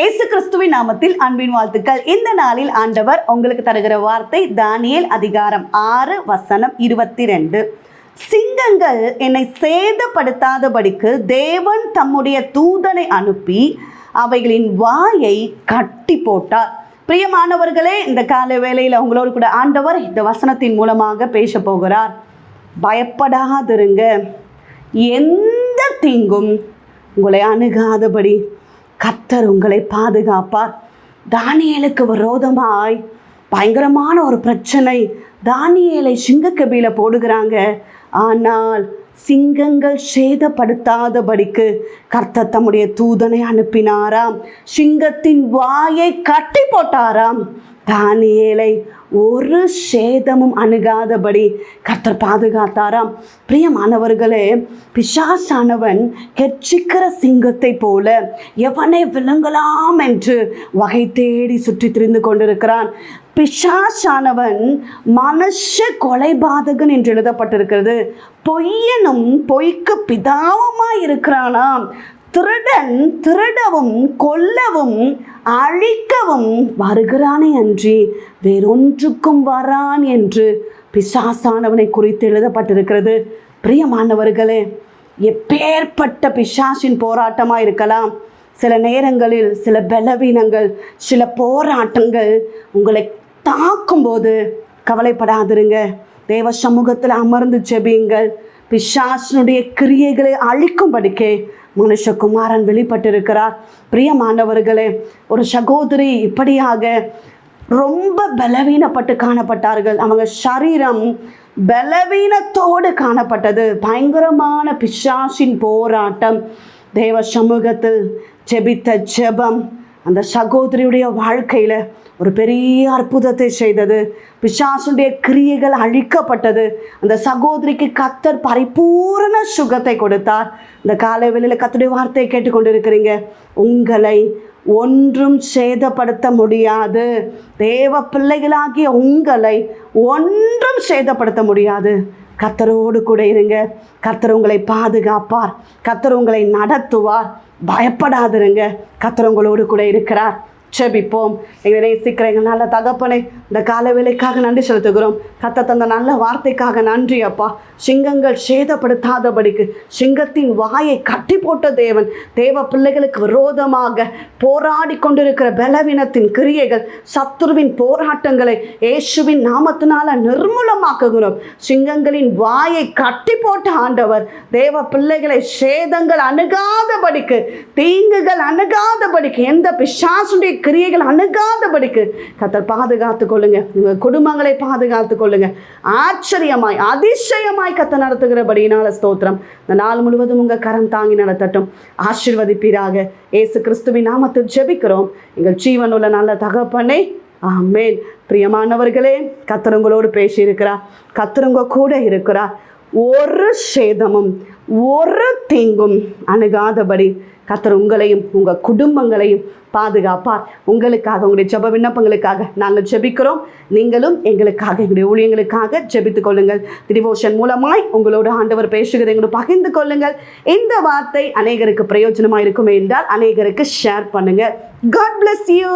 இயேசு கிறிஸ்துவின் நாமத்தில் அன்பின் வாழ்த்துக்கள். இந்த நாளில் ஆண்டவர் உங்களுக்கு தருகிற வார்த்தை தானியல் அதிகாரம் ஆறு வசனம் இருபத்தி ரெண்டு சிங்கங்கள் என்னை சேதப்படுத்தாதபடிக்கு தேவன் தம்முடைய தூதனை அனுப்பி அவைகளின் வாயை கட்டி போட்டார். பிரியமானவர்களே இந்த கால வேளையில் உங்களோடு கூட ஆண்டவர் இந்த வசனத்தின் மூலமாக பேச போகிறார். பயப்படாதிருங்க. எந்த தீங்கும் உங்களை அணுகாதபடி கர்த்தர் உங்களை பாதுகாப்பார். தானியலுக்கு விரோதமாய் பயங்கரமான ஒரு பிரச்சனை. தானியலை சிங்கக்கபியில் போடுகிறாங்க. ஆனால் சிங்கங்கள் சேதப்படுத்தாதபடிக்கு கர்த்தர் தம்முடைய தூதனை அனுப்பினாராம். சிங்கத்தின் வாயை கட்டி போட்டாராம். தானியலை ஒரு சேதமும் அணுகாதபடி கர்த்தர் பாதுகாத்தாராம். பிரியமானவர்களே பிசாசானவன் கெர்ச்சிக்கிற சிங்கத்தை போல எவனை விளங்கலாம் என்று வகை தேடி சுற்றி திரிந்து கொண்டிருக்கிறான். பிசாசானவன் மனுஷ கொலைபாதகன் என்று எழுதப்பட்டிருக்கிறது. பொய்யனும் பொய்க்கு பிதாவுமாய் இருக்கிறானாம் திருடன் திருடவும் கொல்லவும் அழிக்கவும் வருகிறானே அன்றி வேறொன்றுக்கும் வரான் என்று பிசாசானவனை குறித்து எழுதப்பட்டிருக்கிறது. பிரியமானவர்களே எப்பேற்பட்ட பிசாசின் போராட்டமாக இருக்கலாம். சில நேரங்களில் சில பலவீனங்கள் சில போராட்டங்கள் உங்களை தாக்கும்போது கவலைப்படாதிருங்க. தேவ சமூகத்தில் அமர்ந்து ஜெபியுங்கள். பிசாசனுடைய கிரியைகளை அழிக்கும்படிக்கே மனுஷகுமாரன் வெளிப்பட்டிருக்கிறார். பிரியமானவர்களே ஒரு சகோதரி இப்படியாக ரொம்ப பலவீனப்பட்டு காணப்பட்டார்கள். அவங்க சரீரம் பலவீனத்தோடு காணப்பட்டது. பயங்கரமான பிசாசின் போராட்டம். தேவ சமூகத்தில் ஜெபித்த ஜெபம் அந்த சகோதரியுடைய வாழ்க்கையில் ஒரு பெரிய அற்புதத்தை செய்தது. பிசாசுடைய கிரியைகள் அழிக்கப்பட்டது. அந்த சகோதரிக்கு கத்தர் பரிபூரண சுகத்தை கொடுத்தார். இந்த காலை வெளியில் கத்தருடைய வார்த்தையை கேட்டுக்கொண்டிருக்கிறீங்க. உங்களை ஒன்றும் சேதப்படுத்த முடியாது. தேவ பிள்ளைகளாகிய உங்களை ஒன்றும் சேதப்படுத்த முடியாது. கத்தரோடு கூட இருங்க. கத்தர் உங்களை பாதுகாப்பார். கத்தர் உங்களை நடத்துவார். பயப்படாதிருங்க. கத்தர் உங்களோடு கூட இருக்கிறார். செபிப்போம் எங்களை நேசிக்கிற எங்கள் நல்ல தகப்பனை இந்த கால வேலைக்காக நன்றி செலுத்துகிறோம். கத்த தந்த நல்ல வார்த்தைக்காக நன்றி அப்பா. சிங்கங்கள் சேதப்படுத்தாதபடிக்கு சிங்கத்தின் வாயை கட்டி போட்ட தேவன் தேவ பிள்ளைகளுக்கு விரோதமாக போராடி கொண்டிருக்கிற பலவீனத்தின் கிரியைகள் சத்துருவின் போராட்டங்களை இயேசுவின் நாமத்தினால நிர்மூலமாக்குகிறோம். சிங்கங்களின் வாயை கட்டி போட்ட ஆண்டவர் தேவ பிள்ளைகளை சேதங்கள் அணுகாதபடிக்கு தீங்குகள் அணுகாதபடிக்கு எந்த பிசாசுடைய கிரியைகள் அணுகாதபடிக்கு கத்தர் பாதுகாத்து கொள்ளுங்க. உங்கள் குடும்பங்களை பாதுகாத்து கொள்ளுங்க. ஆச்சரியமாய் அதிசயமாய் கத்த நடத்துகிறபடியினால ஸ்தோத்திரம். இந்த நாள் முழுவதும் உங்கள் கரம் தாங்கி நடத்தட்டும். ஆசிர்வதிப்பீராக. இயேசு கிறிஸ்துவின் நாமத்தில் ஜெபிக்கிறோம். எங்கள் ஜீவனுள்ள நல்ல தகப்பனே ஆமேன். பிரியமானவர்களே கத்தர் உங்களோடு பேசியிருக்கிறார். கத்தர் உங்க கூட இருக்கிறார். ஒரு சேதமும் ஒரு தீங்கும் அணுகாதபடி கத்தர் உங்களையும் உங்கள் குடும்பங்களையும் பாதுகாப்பார். உங்களுக்காக உங்களுடைய ஜெப விண்ணப்பங்களுக்காக நாங்கள் ஜெபிக்கிறோம். நீங்களும் எங்களுக்காக எங்களுடைய ஊழியங்களுக்காக ஜெபித்துக் கொள்ளுங்கள். டிவோஷன் மூலமாய் உங்களோட ஆண்டவர் பேசுகிறதை எங்களோட பகிர்ந்து கொள்ளுங்கள். இந்த வார்த்தை அநேகருக்கு பிரயோஜனமாக இருக்குமே என்றால் அநேகருக்கு ஷேர் பண்ணுங்கள் காட் பிளஸ் யூ